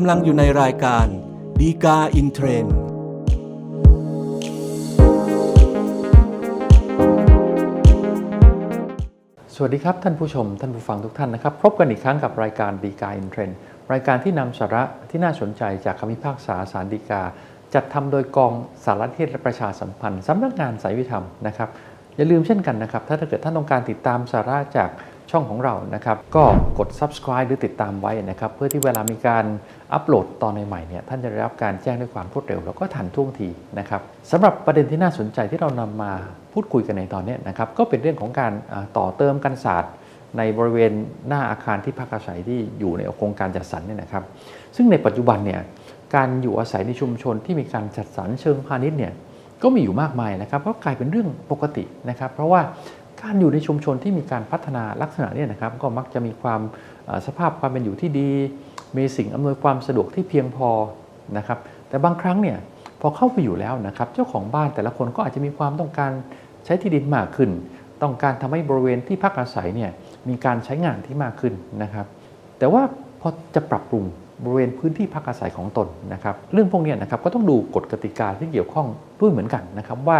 กำลังอยู่ในรายการดีกาอินเทรนสวัสดีครับ ท่านผู้ชม ท่านผู้ฟังทุกท่านนะครับ พบกันอีกครั้งกับรายการดีกาอินเทรนรายการที่นำสาระที่น่าสนใจจากคำพิพากษาสารดีกา จัดทำโดยกองสารเทศและประชาสัมพันธ์สำนักงานสายวิธรรมนะครับ อย่าลืมเช่นกันนะครับ ถ้าเกิดท่านต้องการติดตามสาระจาก ช่องของเรานะครับ ก็กด subscribe หรือติดตามไว้นะครับ เพื่อที่เวลามีการอัปโหลดตอนใหม่ๆเนี่ยท่านจะได้รับการแจ้งด้วยความรวดเร็ว แล้วก็ทันท่วงทีนะครับสำหรับประเด็นที่น่าสนใจที่เรานำมาพูดคุยกันในตอนนี้นะครับก็เป็นเรื่องของการต่อเติมกันศาสตร์ ในบริเวณหน้าอาคารที่พักอาศัยที่อยู่ในโครงการจัดสรรเนี่ยนะครับ ซึ่งในปัจจุบันเนี่ยการอยู่อาศัยในชุมชนที่มีการจัดสรรเชิงพาณิชย์เนี่ยก็มีอยู่มากมายนะครับก็กลายเป็นเรื่องปกตินะครับ เพราะว่า การอยู่ในชุมชนที่มีการพัฒนาลักษณะนี่ยนะครับ ก็มักจะมีความสภาพความเป็นอยู่ที่ดี มีสิ่งอำนวยความสะดวกที่เพียงพอนะครับแต่บางครั้งเนี่ยพอเข้าไปอยู่แล้วนะครับเจ้าของบ้านแต่ละคนก็อาจจะมีความต้องการใช้ที่ดินมากขึ้น ต้องการทำให้บริเวณที่พักอาศัยเนี่ยมีการใช้งานที่มากขึ้นนะครับ แต่ว่าพอจะปรับปรุงบริเวณพื้นที่พักอาศัยของตนนะครับ เรื่องพวกนี้นะครับก็ต้องดูกฎกติกาที่เกี่ยวข้องด้วยเหมือนกันนะครับว่า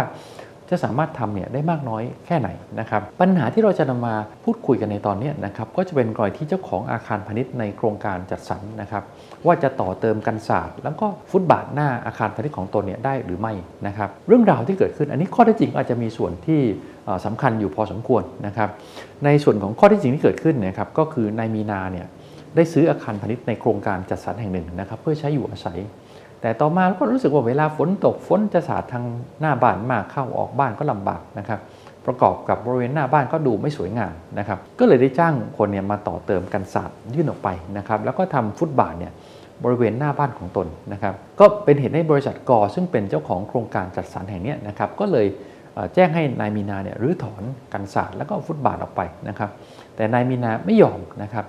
จะสามารถทำเนี่ยได้มากน้อยแค่ไหนนะครับปัญหาที่เราจะนำมาพูดคุยกันในตอนนี้นะครับก็จะเป็นกรณีที่เจ้าของอาคารพาณิชย์ในโครงการจัดสรรนะครับว่าจะต่อเติมกันศาสตร์แล้วก็ฟุตบาทหน้าอาคารพาณิชย์ของตนเนี่ยได้หรือไม่นะครับเรื่องราวที่เกิดขึ้นอันนี้ข้อเท็จจริงอาจจะมีส่วนที่เอ่อสำคัญอยู่พอสมควรนะครับในส่วนของข้อเท็จจริงที่เกิดขึ้นเนะครับก็คือนายมีนาเนี่ยได้ซื้ออาคารพาณิชย์ในโครงการจัดสรรแห่งหนึ่งนะครับเพื่อใช้อยู่อาศัย แต่ต่อมาก็รู้สึกว่าเวลาฝนตกฝนจะสาดทางหน้าบ้านมากเข้าออกบ้านก็ลำบากนะครับ ประกอบกับบริเวณหน้าบ้านก็ดูไม่สวยงามนะครับ ก็เลยได้จ้างคนเนี่ยมาต่อเติมกันศาสตร์ยื่นออกไปนะครับ แล้วก็ทำฟุตบาทเนี่ยบริเวณหน้าบ้านของตนนะครับ ก็เป็นเหตุให้บริษัทกอซึ่งเป็นเจ้าของโครงการจัดสรรแห่งนี้นะครับ ก็เลยแจ้งให้นายมีนาเนี่ยรื้อถอนกันศาสตร์แล้วก็ฟุตบาทออกไปนะครับ แต่นายมีนาไม่ยอมนะครับ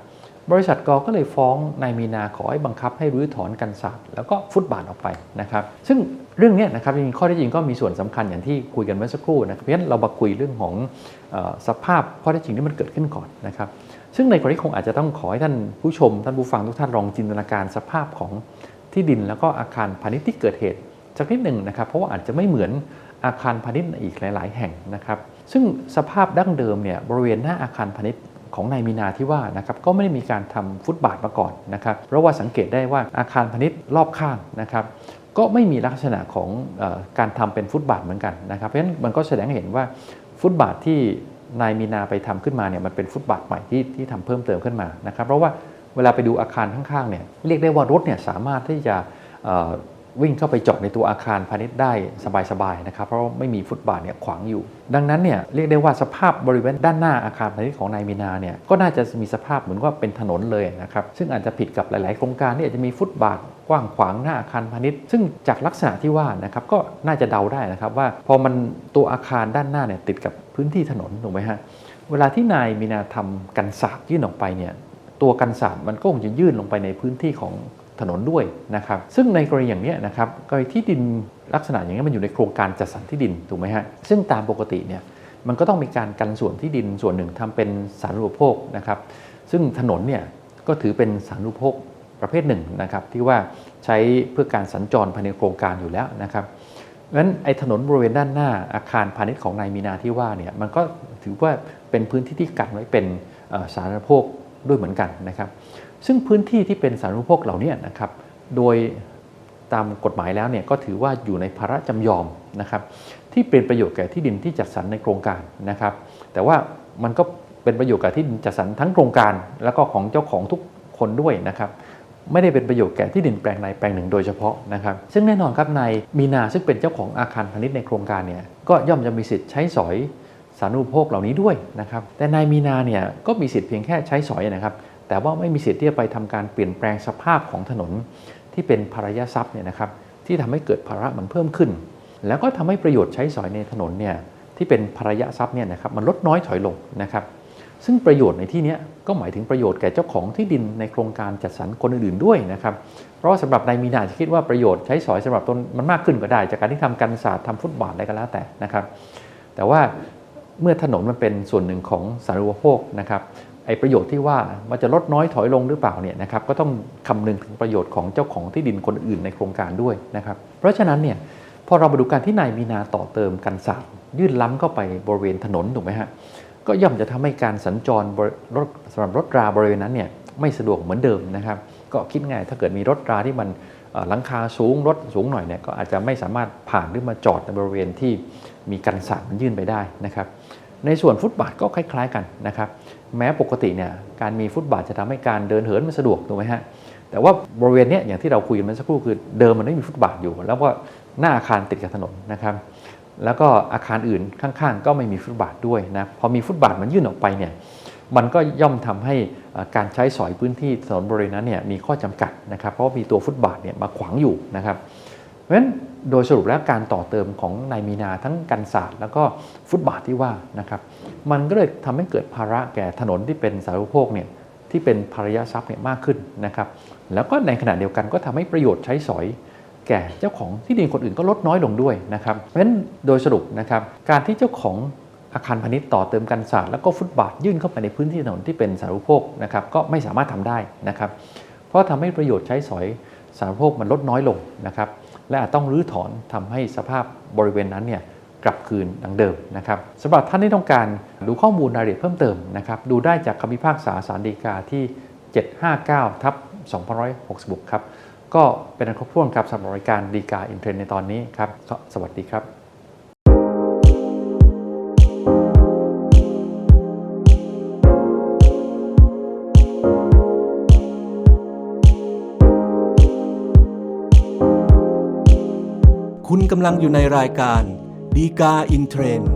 บริษัทกอก็เลยฟ้องนายมีนาขอให้บังคับให้รื้อถอนกันศาสตร์แล้วก็ฟุตบาทออกไปนะครับ ซึ่งเรื่องนี้นะครับจริงๆข้อเท็จจริงก็มีส่วนสำคัญอย่างที่คุยกันเมื่อสักครู่นะครับเพราะฉะนั้นเรามาคุยเรื่องของออสภาพข้อเท็จจริงที่มันเกิดขึ้นก่อนนะครับ ซึ่งในกรณีคงอาจจะต้องขอให้ท่านผู้ชม ท่านผู้ฟังทุกท่านลองจินตนาการสภาพของที่ดินแล้วก็อาคารพาณิชย์ที่เกิดเหตุสักนิดหนึ่งนะครับ เพราะว่าอาจจะไม่เหมือนอาคารพาณิชย์อีกหลาย ๆ แห่งนะครับ ซึ่งสภาพดั้งเดิมเนี่ยบริเวณหน้าอาคารพาณิชย์ ของนายมีนาที่ว่านะครับก็ไม่ได้มีการทำฟุตบาทมาก่อนนะครับเพราะว่าสังเกตได้ว่าอาคารพาณิชย์รอบข้างนะครับก็ไม่มีลักษณะของอการทำเป็นฟุตบาทเหมือนกันนะครับเพราะฉะนั้นมันก็แสดงให้เห็นว่าฟุตบาทที่นายมีนาไปทำขึ้นมาเนี่ยมันเป็นฟุตบาทใหม่ที่ที่ทำเพิ่มเติมขึ้นมานะครับเพราะว่าเวลาไปดูอาคารข้างๆเนี่ยเรียกได้ว่ารถเนี่ยสามารถที่จะ วิ่งเข้าไปจาะในตัวอาคารพาณิชย์ได้สบายๆนะครับเพราะไม่มีฟุตบาทเนี่ยขวางอยู่ ดังนั้นเนี่ยเรียกได้ว่าสภาพบริเวณด้านหน้าอาคารพาณิชย์ของนายมีนาเนี่ยก็น่าจะมีสภาพเหมือนว่าเป็นถนนเลยนะครับซึ่งอาจจะผิดกับหลาย ๆ โครงการที่อาจจะมีฟุตบาทกว้างขวางหน้าอาคารพาณิชย์ ซึ่งจากลักษณะที่ว่านะครับก็น่าจะเดาได้นะครับว่าพอมันตัวอาคารด้านหน้าเนี่ยติดกับพื้นที่ถนนถูกไหมฮะเวลาที่นายมีนาทำกันศาสยื่นออกไปเนี่ยตัวกันศาสมันก็คงจะยื่นลงไปในพื้นที่ของ ถนนด้วยนะครับซึ่งในกรณีอย่างนี้นะครับกรณีที่ดินลักษณะอย่างนี้มันอยู่ในโครงการจัดสรรที่ดินถูกไหมฮะซึ่งตามปกติเนี่ยมันก็ต้องมีการกันส่วนที่ดินส่วนหนึ่งทำเป็นสาธารณูปโภคนะครับซึ่งถนนเนี่ยก็ถือเป็นสาธารณูปโภคประเภทหนึ่งนะครับที่ว่าใช้เพื่อการสัญจรภายในโครงการอยู่แล้วนะครับเพราะฉะนั้นไอ้ถนนบริเวณด้านหน้าอาคารพาณิชย์ของนายมีนาที่ว่าเนี่ยมันก็ถือว่าเป็นพื้นที่ที่กันไว้เป็นสาธารณูปโภคด้วยเหมือนกันนะครับ ซึ่งพื้นที่ที่เป็นสาธารณูปโภคเหล่านี้นะครับโดยตามกฎหมายแล้วเนี่ยก็ถือว่าอยู่ในภาระจำยอมนะครับที่เป็นประโยชน์แก่ที่ดินที่จัดสรรในโครงการนะครับ แต่ว่ามันก็เป็นประโยชน์แก่ที่ดินจัดสรรทั้งโครงการ แล้วก็ของเจ้าของทุกคนด้วยนะครับไม่ได้เป็นประโยชน์แก่ที่ดินแปลงใดแปลงหนึ่งโดยเฉพาะนะครับ ซึ่งแน่นอนครับนายมีนาซึ่งเป็นเจ้าของอาคารพาณิชย์ในโครงการเนี่ยก็ย่อมจะมีสิทธิ์ใช้สอยสารณูปโภคเหล่านี้ด้วยนะครับ แต่นายมีนาเนี่ยก็มีสิทธิ์เพียงแค่ใช้สอยนะครับ แต่ว่าไม่มีสิทธิ์ที่จะไปทำการเปลี่ยนแปลงสภาพของถนนที่เป็นภารยะทรัพย์เนี่ยนะครับที่ทำให้เกิดภาระมันเพิ่มขึ้น แล้วก็ทำให้ประโยชน์ใช้สอยในถนนเนี่ยที่เป็นภารยะทรัพย์เนี่ยนะครับมันลดน้อยถอยลงนะครับซึ่งประโยชน์ในที่นี้ก็หมายถึงประโยชน์แก่เจ้าของที่ดินในโครงการจัดสรรคนอื่นๆด้วยนะครับ เพราะว่าสำหรับนายมีนาจะคิดว่าประโยชน์ใช้สอยสำหรับตนมันมากขึ้นก็ได้ จากการที่ทำกันศาสตร์ทำฟุตบาทอะไรก็แล้วแต่นะครับ แต่ว่าเมื่อถนนมันเป็นส่วนหนึ่งของสาธารณูปโภคนะครับ ไอ้ประโยชน์ที่ว่ามันจะลดน้อยถอยลงหรือเปล่าเนี่ยนะครับก็ต้องคำนึงถึงประโยชน์ของเจ้าของที่ดินคนอื่นในโครงการด้วยนะครับเพราะฉะนั้นเนี่ยพอเรามาดูการที่นายมีนาต่อเติมกันศาสตร์ยื่นล้ำเข้าไปบริเวณถนนถูกไหมฮะก็ย่อมจะทำให้การสัญจรรถสำหรับรถราบริเวณนั้นเนี่ยไม่สะดวกเหมือนเดิมนะครับ ก็คิดง่ายถ้าเกิดมีรถราที่มันหลังคาสูงรถสูงหน่อยเนี่ยก็อาจจะไม่สามารถผ่านหรือมาจอดในบริเวณที่มีกันศาสตร์มันยื่นไปได้นะครับ ในส่วนฟุตบาทก็คล้าย ๆกันนะครับแม้ปกติเนี่ยการมีฟุตบาทจะทำให้การเดินเหินมันสะดวกถูกไหมฮะแต่ว่าบริเวณเนี้ยอย่างที่เราคุยกันเมื่อสักครู่คือเดิมมันไม่มีฟุตบาทอยู่ แล้วก็หน้าอาคารติดกับถนนนะครับแล้วก็อาคารอื่นข้างๆ ก็ไม่มีฟุตบาทด้วยนะพอมีฟุตบาทมันยื่นออกไปเนี่ยมันก็ย่อมทำให้การใช้สอยพื้นที่ถนนบริเวณนั้นเนี่ยมีข้อจำกัดนะครับเพราะมีตัวฟุตบาทเนี่ยมาขวางอยู่นะครับเพราะฉะนั้น โดยสรุปแล้วการต่อเติมของนายมีนาทั้งกันศาสตร์แล้วก็ฟุตบาทที่ว่านะครับมันก็เลยทำให้เกิดภาระแก่ถนนที่เป็นสาธารณูปโภคเนี่ยที่เป็นภาระยะทรัพย์เนี่ยมากขึ้นนะครับแล้วก็ในขณะเดียวกันก็ทำให้ประโยชน์ใช้สอย แก่เจ้าของที่ดินคนอื่นก็ลดน้อยลงด้วยนะครับเพราะฉะนั้นโดยสรุปนะครับการที่เจ้าของอาคารพาณิชย์ต่อเติมกันศาสตร์แล้วก็ฟุตบาทยื่นเข้าไปในพื้นที่ถนนที่เป็นสาธารณูปโภคนะครับก็ไม่สามารถทำได้นะครับเพราะทำให้ประโยชน์ใช้สอยสาธารณูปโภคมันลดน้อยลงนะครับ และอาจต้องรื้อถอนทำให้สภาพบริเวณนั้นเนี่ยกลับคืนดังเดิมนะครับสำหรับท่านที่ต้องการดูข้อมูลรายละเอียดเพิ่มเติมนะครับดูได้จากคำพิพากษาสารดีกาที่ 759ทับ2566 ครับ ก็เป็นอันครบถ้วนครับสำหรับรายการดีกาอินเทรนในตอนนี้ครับ สวัสดีครับ คุณกำลังอยู่ในรายการดีกาอินเทรนด์